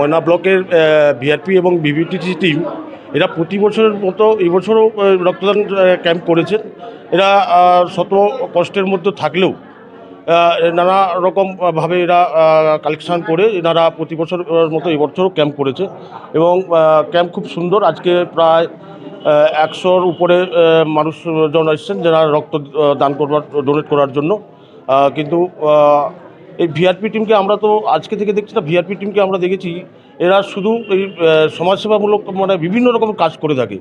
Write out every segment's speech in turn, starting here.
ময়না ব্লকের ভিআরপি এবং বিবিটিসি টিম এরা প্রতি বছরের মতো এবছরও রক্তদান ক্যাম্প করেছেন। এরা শত কষ্টের মধ্যে থাকলেও নানা রকমভাবে এরা কালেকশান করে এনারা প্রতি বছর মতো এবছরও ক্যাম্প করেছে। এবং ক্যাম্প খুব সুন্দর। আজকে প্রায় একশোর উপরে মানুষজন এসেছেন যারা রক্ত দান করবার ডোনেট করার জন্য। কিন্তু এই ভিআরপি টিমকে আমরা তো আজকে থেকে দেখছি না ভিআরপি টিমকে আমরা দেখেছি। এরা শুধু এই সমাজসেবামূলক মানে বিভিন্ন রকম কাজ করে থাকে।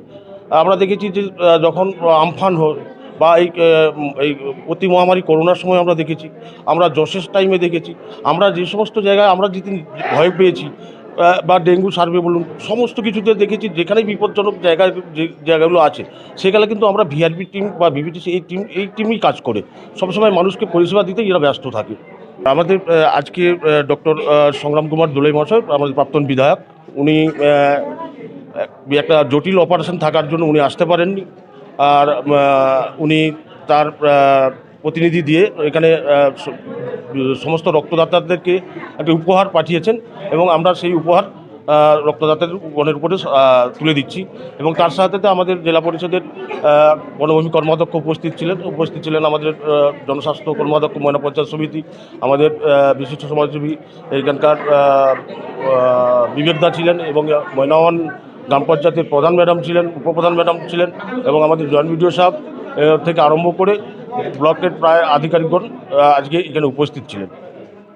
আমরা দেখেছি যে যখন আমফান হয় বা এই এই অতি মহামারী করোনার সময় আমরা দেখেছি, আমরা যশের টাইমে দেখেছি, আমরা যে সমস্ত জায়গায় আমরা যেদিন ভয় পেয়েছি বা ডেঙ্গু সার্ভে বলুন, সমস্ত কিছুতে দেখেছি, যেখানেই বিপজ্জনক জায়গায়, যে জায়গাগুলো আছে, সেখানে কিন্তু আমরা ভিআরপি টিম বা বিবিটিসি এই টিম এই টিমই কাজ করে। সবসময় মানুষকে পরিষেবা দিতে এরা ব্যস্ত থাকে। আমাদের আজকে ডক্টর সংগ্রাম কুমার দোলাই মহাশয়, আমাদের প্রাক্তন বিধায়ক, উনি একটা জটিল অপারেশন থাকার জন্য উনি আসতে পারেননি। আর উনি তার প্রতিনিধি দিয়ে এখানে সমস্ত রক্তদাতাদেরকে একটা উপহার পাঠিয়েছেন এবং আমরা সেই উপহার আহ, রক্তদাতাদের গণের উপরে তুলে দিচ্ছি। এবং তার সাথে আমাদের জেলা পরিষদের বনভূমি কর্মাধ্যক্ষ উপস্থিত ছিলেন। উপস্থিত ছিলেন আমাদের জনস্বাস্থ্য কর্মাধ্যক্ষ ময়না পঞ্চায়েত সমিতি আমাদের বিশিষ্ট সমাজসেবী এখানকার বিবেকদা ছিলেন এবং ময়নাওয়ান গ্রাম পঞ্চায়েতের প্রধান ম্যাডাম ছিলেন উপপ্রধান ম্যাডাম ছিলেন এবং আমাদের জয়েন্ট বিডিও সাহেব থেকে আরম্ভ করে ব্লকের প্রায় আধিকারিকগণ আজকে এখানে উপস্থিত ছিলেন।